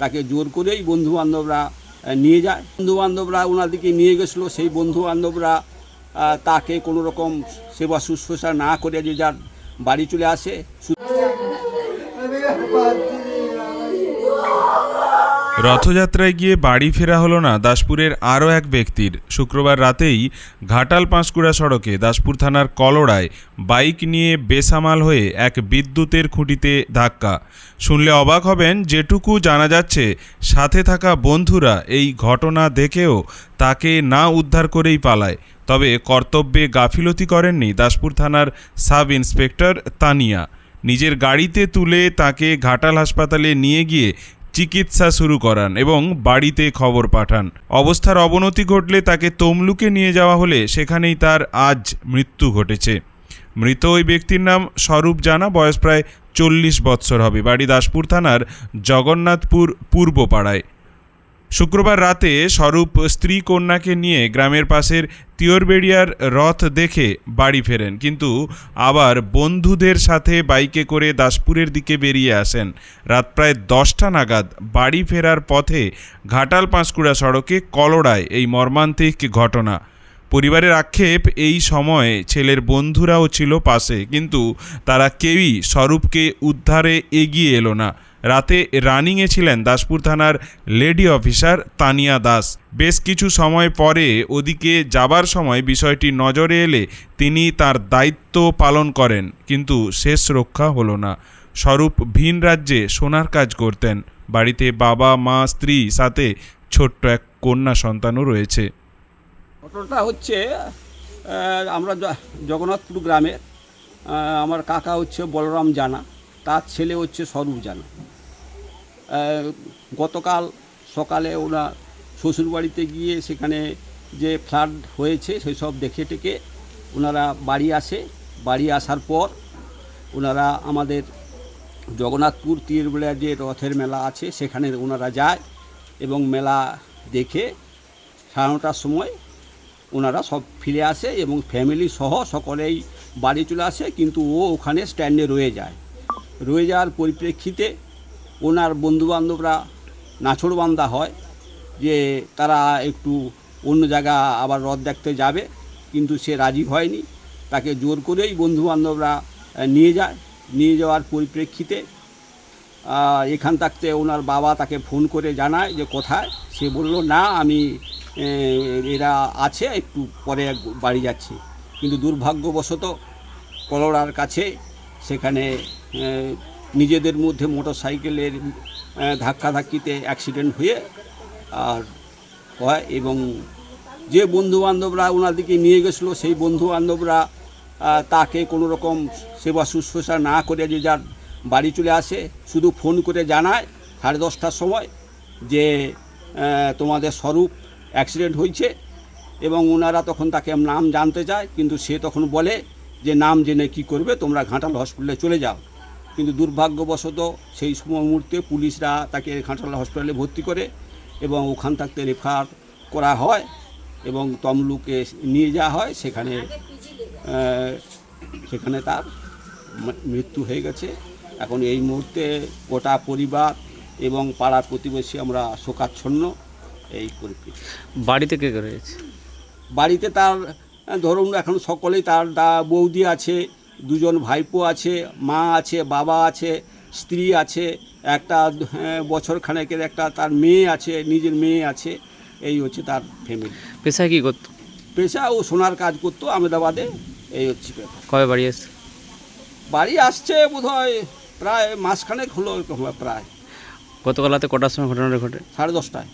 তাকে জোর করেই বন্ধু বান্ধবরা নিয়ে যায়। বন্ধু বান্ধবরা ওনাদিকে নিয়ে গেছিল, সেই বন্ধু বান্ধবরা তাকে কোনো রকম সেবা শুশ্রূষা না করে যে যার বাড়ি চলে আসে রথযাত্রায় গিয়ে বাড়ি ফেরা হলো না দাসপুরের আরও এক ব্যক্তির। শুক্রবার রাতেই ঘাটাল পাঁশকুড়া সড়কে দাসপুর থানার কলড়ায় বাইক নিয়ে বেসামাল হয়ে এক বিদ্যুতের খুঁটিতে ধাক্কা। শুনলে অবাক হবেন যেটুকু জানা যাচ্ছে, সাথে থাকা বন্ধুরা এই ঘটনা দেখেও তাকে না উদ্ধার করেই পালায়। তবে কর্তব্যে গাফিলতি করেননি দাসপুর থানার সাব ইন্সপেক্টর তানিয়া। নিজের গাড়িতে তুলে তাকে ঘাটাল হাসপাতালে নিয়ে গিয়ে চিকিৎসা শুরু করান এবং বাড়িতে খবর পাঠান। অবস্থার অবনতি ঘটলে তাকে তমলুকে নিয়ে যাওয়া হলে সেখানেই তার আজ মৃত্যু ঘটেছে। মৃত ওই ব্যক্তির নাম স্বরূপ জানা, বয়স প্রায় চল্লিশ বৎসর হবে। বাড়ি দাসপুর থানার জগন্নাথপুর পূর্বপাড়ায়। শুক্রবার রাতে স্বরূপ স্ত্রী কন্যাকে নিয়ে গ্রামের পাশের তিওরবেড়িয়ার রথ দেখে বাড়ি ফেরেন। কিন্তু আবার বন্ধুদের সাথে বাইকে করে দাসপুরের দিকে বেরিয়ে আসেন। রাত প্রায় দশটা নাগাদ বাড়ি ফেরার পথে ঘাটাল পাঁশকুড়া সড়কে কলড়ায় এই মর্মান্তিক ঘটনা। পরিবারের আক্ষেপ, এই সময়ে ছেলের বন্ধুরাও ছিল পাশে, কিন্তু তারা কেউই স্বরূপকে উদ্ধারে এগিয়ে এলো না। রাতে রানিংয়ে ছিলেন দাসপুর থানার লেডি অফিসার তানিয়া দাস। বেশ কিছু সময় পরে ওদিকে যাবার সময় বিষয়টি নজরে এলে তিনি তার দায়িত্ব পালন করেন, কিন্তু শেষ রক্ষা হলো না। স্বরূপ ভিন রাজ্যে সোনার কাজ করতেন। বাড়িতে বাবা, মা, স্ত্রী সাথে ছোট্ট এক কন্যা সন্তানও রয়েছে। ঘটনাটা হচ্ছে আমরা জগন্নাথপুর গ্রামের আমার কাকা হচ্ছে বলরাম জানা, তার ছেলে হচ্ছে স্বরূপ জানা। গতকাল সকালে ওনার শ্বশুরবাড়িতে গিয়ে সেখানে যে ফ্লাড হয়েছে সেই সব দেখে টেকে ওনারা বাড়ি আসে। বাড়ি আসার পর ওনারা আমাদের জগন্নাথপুর তীরবেলা যে রথের মেলা আছে, সেখানে ওনারা যায় এবং মেলা দেখে সাড়ে নটার সময় ওনারা সব ফিরে আসে এবং ফ্যামিলি সহ সকলেই বাড়ি চলে আসে, কিন্তু ও ওখানে স্ট্যান্ডে রয়ে যায়। রয়ে যাওয়ার পরিপ্রেক্ষিতে ওনার বন্ধুবান্ধবরা নাছড়বান্ধা হয় যে তারা একটু অন্য জায়গা আবার রথ দেখতে যাবে, কিন্তু সে রাজি হয়নি। তাকে জোর করেই বন্ধুবান্ধবরা নিয়ে যায়। নিয়ে যাওয়ার পরিপ্রেক্ষিতে এখান থাকতে ওনার বাবা তাকে ফোন করে জানায় যে কোথায়? সে বলল, না, আমি এরা আছে, একটু পরে বাড়ি যাচ্ছি। কিন্তু দুর্ভাগ্যবশত, কলোরার কাছে সেখানে নিজেদের মধ্যে মোটর সাইকেলের ধাক্কাধাক্কিতে অ্যাক্সিডেন্ট হয়ে আর হয় এবং যে বন্ধুবান্ধবরা ওনাদিকে নিয়ে গেছিল, সেই বন্ধুবান্ধবরা তাকে কোনো রকম সেবা শুশ্রূষা না করে যে যার বাড়ি চলে আসে, শুধু ফোন করে জানায় সাড়ে দশটার সময় যে তোমাদের স্বরূপ অ্যাক্সিডেন্ট হয়েছে এবং ওনারা তখন তাকে নাম জানতে চায়, কিন্তু সে তখন বলে যে, নাম জেনে কি করবে? তোমরা ঘাটাল হসপিটালে চলে যাও। কিন্তু দুর্ভাগ্যবশত সেই সময় মুহূর্তে পুলিশরা তাকে ঘাটাল হসপিটালে ভর্তি করে এবং ওখান থাকতে রেফার করা হয় এবং তমলুকে নিয়ে যাওয়া হয়। সেখানে সেখানে তার মৃত্যু হয়ে গেছে। এখন এই মুহূর্তে গোটা পরিবার এবং পাড়ার প্রতিবেশী আমরা শোকাচ্ছন্ন। এই পরিপ্রেক্ষিতে বাড়িতে কে কে রয়েছে? বাড়িতে তার ধরুন এখন সকলেই তার দা বৌদি আছে। দুজন ভাইপো আছে মা আছে বাবা আছে স্ত্রী আছে একটা হ্যাঁ, বছর খানেকের একটা তার মেয়ে আছে নিজের মেয়ে আছে এই হচ্ছে তার ফ্যামিলি পেশায় কি করতো? পেশা ও সোনার কাজ করতো আহমেদাবাদে এই হচ্ছে কবে বাড়ি এসছে বাড়ি আসছে বোধহয় প্রায় মাসখানেক হলো প্রায়। গতকাল রাতে কটার সময় ঘটনাটা ঘটে? সাড়ে দশটায়।